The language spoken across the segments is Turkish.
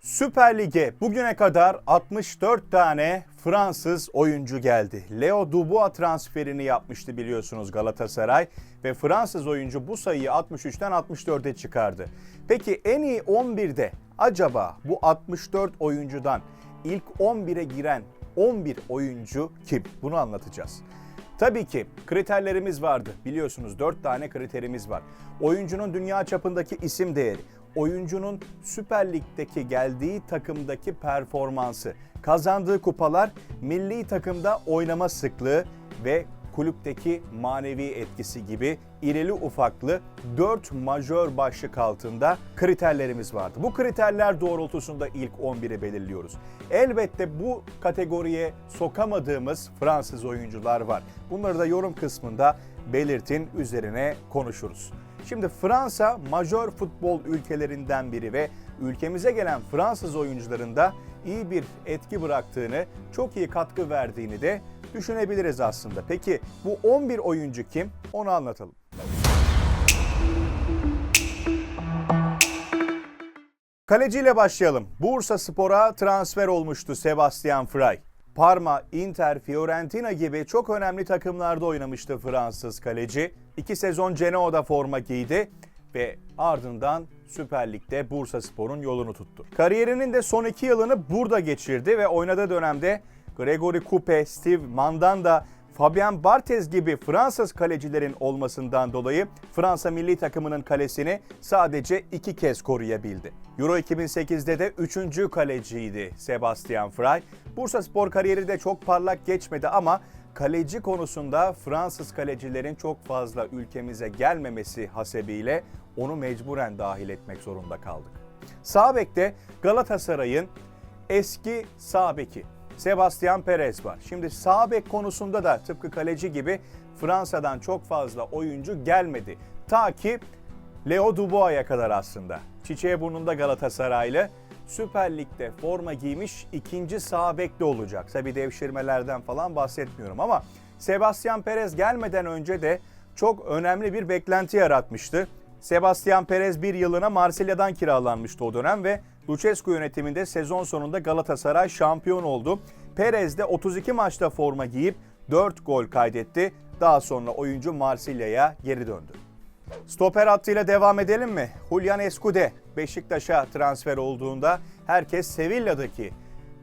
Süper Lig'e bugüne kadar 64 tane Fransız oyuncu geldi. Leo Dubois transferini yapmıştı biliyorsunuz Galatasaray ve Fransız oyuncu bu sayıyı 63'ten 64'e çıkardı. Peki en iyi 11'de acaba bu 64 oyuncudan ilk 11'e giren 11 oyuncu kim? Bunu anlatacağız. Tabii ki kriterlerimiz vardı. Biliyorsunuz 4 tane kriterimiz var. Oyuncunun dünya çapındaki isim değeri, oyuncunun Süper Lig'deki geldiği takımdaki performansı, kazandığı kupalar, milli takımda oynama sıklığı ve kulüpteki manevi etkisi gibi irili ufaklı 4 majör başlık altında kriterlerimiz vardı. Bu kriterler doğrultusunda ilk 11'i belirliyoruz. Elbette bu kategoriye sokamadığımız Fransız oyuncular var. Bunları da yorum kısmında belirtin üzerine konuşuruz. Şimdi Fransa majör futbol ülkelerinden biri ve ülkemize gelen Fransız oyuncuların da iyi bir etki bıraktığını, çok iyi katkı verdiğini de düşünebiliriz aslında. Peki bu 11 oyuncu kim? Onu anlatalım. Kaleciyle başlayalım. Bursa Spor'a transfer olmuştu Sebastian Frey. Parma, Inter, Fiorentina gibi çok önemli takımlarda oynamıştı Fransız kaleci. İki sezon Genoa'da forma giydi ve ardından Süper Lig'de Bursa Spor'un yolunu tuttu. Kariyerinin de son iki yılını burada geçirdi ve oynadığı dönemde Gregory Coupe, Steve Mandanda, Fabien Barthez gibi Fransız kalecilerin olmasından dolayı Fransa milli takımının kalesini sadece iki kez koruyabildi. Euro 2008'de de üçüncü kaleciydi Sebastian Frey. Bursa Spor kariyeri de çok parlak geçmedi ama kaleci konusunda Fransız kalecilerin çok fazla ülkemize gelmemesi hasebiyle onu mecburen dahil etmek zorunda kaldık. Sağ bekte Galatasaray'ın eski sağ beki Sebastian Perez var. Şimdi sağ bek konusunda da tıpkı kaleci gibi Fransa'dan çok fazla oyuncu gelmedi. Ta ki Leo Dubois'a kadar aslında. Çiçeği burnunda Galatasaraylı. Süper Lig'de forma giymiş ikinci sağ bekli olacak. Tabi devşirmelerden falan bahsetmiyorum ama Sebastian Perez gelmeden önce de çok önemli bir beklenti yaratmıştı. Sebastian Perez bir yılına Marsilya'dan kiralanmıştı o dönem ve Lucescu yönetiminde sezon sonunda Galatasaray şampiyon oldu. Perez de 32 maçta forma giyip 4 gol kaydetti. Daha sonra oyuncu Marsilya'ya geri döndü. Stoper hattıyla devam edelim mi? Julian Escude Beşiktaş'a transfer olduğunda herkes Sevilla'daki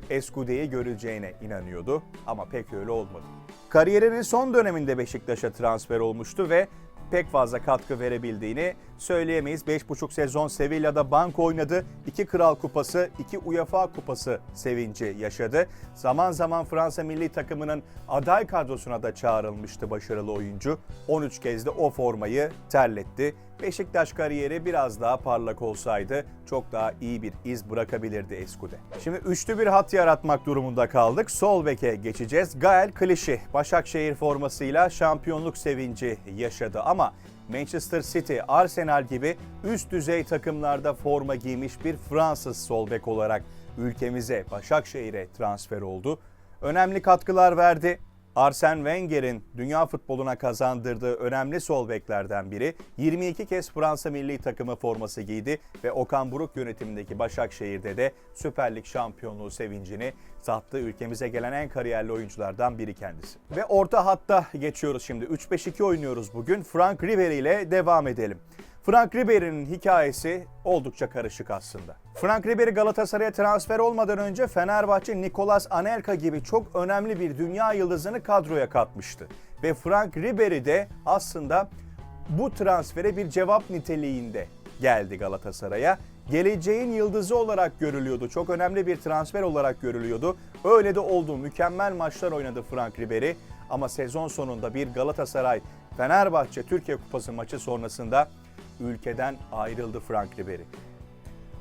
Escude'yi göreceğine inanıyordu ama pek öyle olmadı. Kariyerinin son döneminde Beşiktaş'a transfer olmuştu ve pek fazla katkı verebildiğini söyleyemeyiz. 5,5 sezon Sevilla'da bank oynadı. 2 Kral Kupası, 2 UEFA Kupası sevinci yaşadı. Zaman zaman Fransa milli takımının aday kadrosuna da çağrılmıştı başarılı oyuncu. 13 kez de o formayı terletti. Beşiktaş kariyeri biraz daha parlak olsaydı çok daha iyi bir iz bırakabilirdi Eskude. Şimdi üçlü bir hat yaratmak durumunda kaldık. Sol beke geçeceğiz. Gael Klişi Başakşehir formasıyla şampiyonluk sevinci yaşadı ama Manchester City, Arsenal gibi üst düzey takımlarda forma giymiş bir Fransız sol bek olarak ülkemize Başakşehir'e transfer oldu. Önemli katkılar verdi. Arsene Wenger'in dünya futboluna kazandırdığı önemli sol beklerden biri 22 kez Fransa milli takımı forması giydi ve Okan Buruk yönetimindeki Başakşehir'de de Süper Lig şampiyonluğu sevincini tattı. Ülkemize gelen en kariyerli oyunculardan biri kendisi. Ve orta hatta geçiyoruz şimdi. 3-5-2 oynuyoruz bugün. Frank Ribery ile devam edelim. Frank Ribery'nin hikayesi oldukça karışık aslında. Frank Ribery Galatasaray'a transfer olmadan önce Fenerbahçe Nicolas Anelka gibi çok önemli bir dünya yıldızını kadroya katmıştı. Ve Frank Ribery de aslında bu transfere bir cevap niteliğinde geldi Galatasaray'a. Geleceğin yıldızı olarak görülüyordu. Çok önemli bir transfer olarak görülüyordu. Öyle de oldu. Mükemmel maçlar oynadı Frank Ribery. Ama sezon sonunda bir Galatasaray Fenerbahçe Türkiye Kupası maçı sonrasında ülkeden ayrıldı Frank Ribery.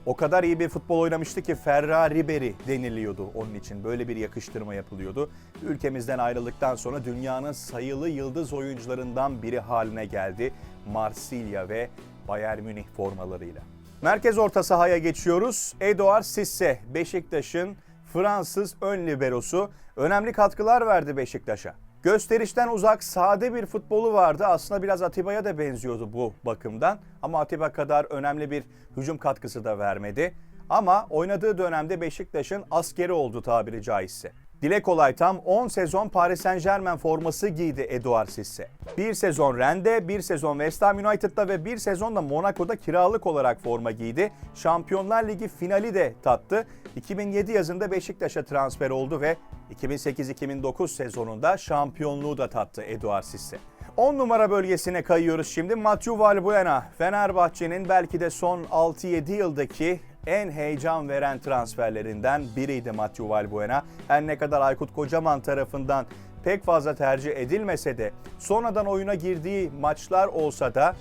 O kadar iyi bir futbol oynamıştı ki Ferrari Ribery deniliyordu onun için. Böyle bir yakıştırma yapılıyordu. Ülkemizden ayrıldıktan sonra dünyanın sayılı yıldız oyuncularından biri haline geldi. Marsilya ve Bayern Münih formalarıyla. Merkez orta sahaya geçiyoruz. Edouard Cisse, Beşiktaş'ın Fransız ön liberosu önemli katkılar verdi Beşiktaş'a. Gösterişten uzak, sade bir futbolu vardı. Aslında biraz Atiba'ya da benziyordu bu bakımdan. Ama Atiba kadar önemli bir hücum katkısı da vermedi. Ama oynadığı dönemde Beşiktaş'ın askeri oldu tabiri caizse. Dile kolay tam 10 sezon Paris Saint Germain forması giydi Edouard Cisse. Bir sezon Rennes'de, bir sezon West Ham United'da ve bir sezon da Monaco'da kiralık olarak forma giydi. Şampiyonlar Ligi finali de tattı. 2007 yazında Beşiktaş'a transfer oldu ve 2008-2009 sezonunda şampiyonluğu da tattı Edouard Cisse. 10 numara bölgesine kayıyoruz şimdi. Mathieu Valbuena, Fenerbahçe'nin belki de son 6-7 yıldaki en heyecan veren transferlerinden biriydi Mathieu Valbuena. Her ne kadar Aykut Kocaman tarafından pek fazla tercih edilmese de sonradan oyuna girdiği maçlar olsa da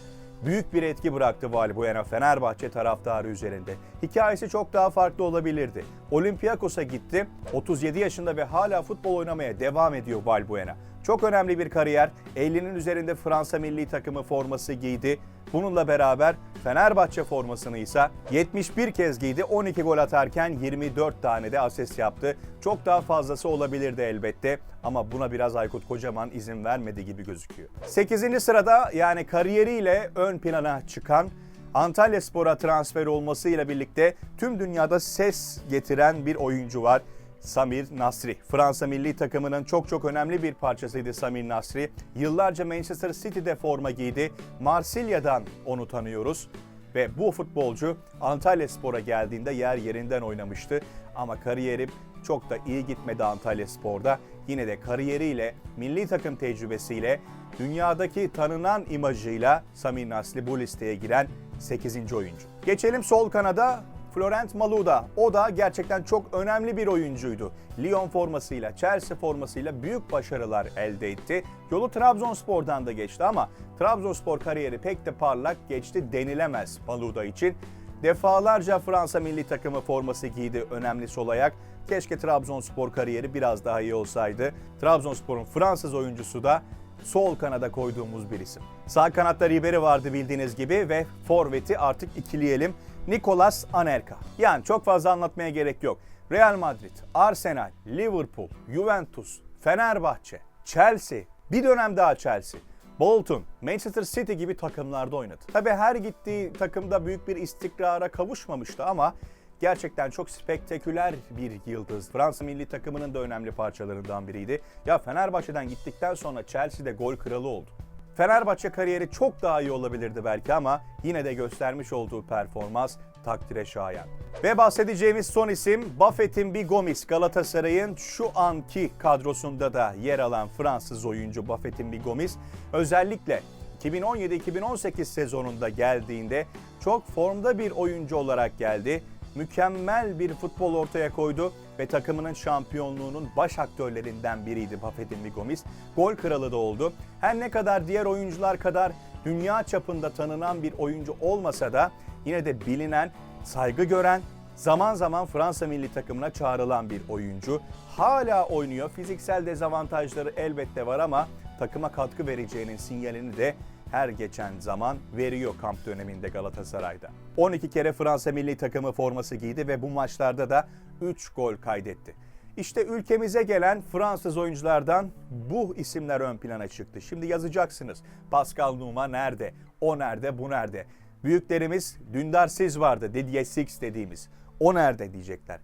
büyük bir etki bıraktı Valbuena Fenerbahçe taraftarı üzerinde. Hikayesi çok daha farklı olabilirdi. Olympiakos'a gitti. 37 yaşında ve hala futbol oynamaya devam ediyor Valbuena. Çok önemli bir kariyer. 50'nin üzerinde Fransa milli takımı forması giydi. Bununla beraber Fenerbahçe formasını ise 71 kez giydi. 12 gol atarken 24 tane de asist yaptı. Çok daha fazlası olabilirdi elbette ama buna biraz Aykut Kocaman izin vermedi gibi gözüküyor. 8. sırada yani kariyeriyle ön plana çıkan Antalya Spor'a transfer olmasıyla birlikte tüm dünyada ses getiren bir oyuncu var. Samir Nasri. Fransa milli takımının çok çok önemli bir parçasıydı Samir Nasri. Yıllarca Manchester City'de forma giydi. Marsilya'dan onu tanıyoruz. Ve bu futbolcu Antalya Spor'a geldiğinde yer yerinden oynamıştı. Ama kariyeri çok da iyi gitmedi Antalya Spor'da. Yine de kariyeriyle, milli takım tecrübesiyle, dünyadaki tanınan imajıyla Samir Nasri bu listeye giren 8. oyuncu. Geçelim sol kanada Florent Maluda. O da gerçekten çok önemli bir oyuncuydu. Lyon formasıyla, Chelsea formasıyla büyük başarılar elde etti. Yolu Trabzonspor'dan da geçti ama Trabzonspor kariyeri pek de parlak geçti denilemez Maluda için. Defalarca Fransa milli takımı forması giydi önemli sol ayak. Keşke Trabzonspor kariyeri biraz daha iyi olsaydı. Trabzonspor'un Fransız oyuncusu da sol kanada koyduğumuz bir isim. Sağ kanatta Ribery vardı bildiğiniz gibi ve forveti artık ikileyelim. Nicolas Anelka. Yani çok fazla anlatmaya gerek yok. Real Madrid, Arsenal, Liverpool, Juventus, Fenerbahçe, Chelsea, bir dönem daha Chelsea. Bolton, Manchester City gibi takımlarda oynadı. Tabi her gittiği takımda büyük bir istikrara kavuşmamıştı ama gerçekten çok spektaküler bir yıldız. Fransa milli takımının da önemli parçalarından biriydi. Ya Fenerbahçe'den gittikten sonra Chelsea'de gol kralı oldu. Fenerbahçe kariyeri çok daha iyi olabilirdi belki ama yine de göstermiş olduğu performans takdire şayan. Ve bahsedeceğimiz son isim Buffett'in bir Gomis Galatasaray'ın şu anki kadrosunda da yer alan Fransız oyuncu Buffett'in bir Gomis. Özellikle 2017-2018 sezonunda geldiğinde çok formda bir oyuncu olarak geldi. Mükemmel bir futbol ortaya koydu ve takımının şampiyonluğunun baş aktörlerinden biriydi Buffett'in Gomis. Gol kralı da oldu. Her ne kadar diğer oyuncular kadar dünya çapında tanınan bir oyuncu olmasa da yine de bilinen, saygı gören, zaman zaman Fransa milli takımına çağrılan bir oyuncu. Hala oynuyor. Fiziksel dezavantajları elbette var ama takıma katkı vereceğinin sinyalini de her geçen zaman veriyor kamp döneminde Galatasaray'da. 12 kere Fransa milli takımı forması giydi ve bu maçlarda da 3 gol kaydetti. İşte ülkemize gelen Fransız oyunculardan bu isimler ön plana çıktı. Şimdi yazacaksınız. Pascal Numa nerede? O nerede? Bu nerede? Büyüklerimiz Dündar Siz vardı. Didier Six dediğimiz. O nerede diyecekler.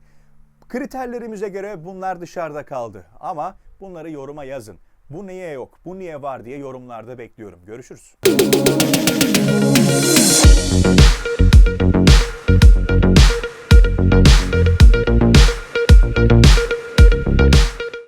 Kriterlerimize göre bunlar dışarıda kaldı. Ama bunları yoruma yazın. Bu niye yok, bu niye var diye yorumlarda bekliyorum. Görüşürüz.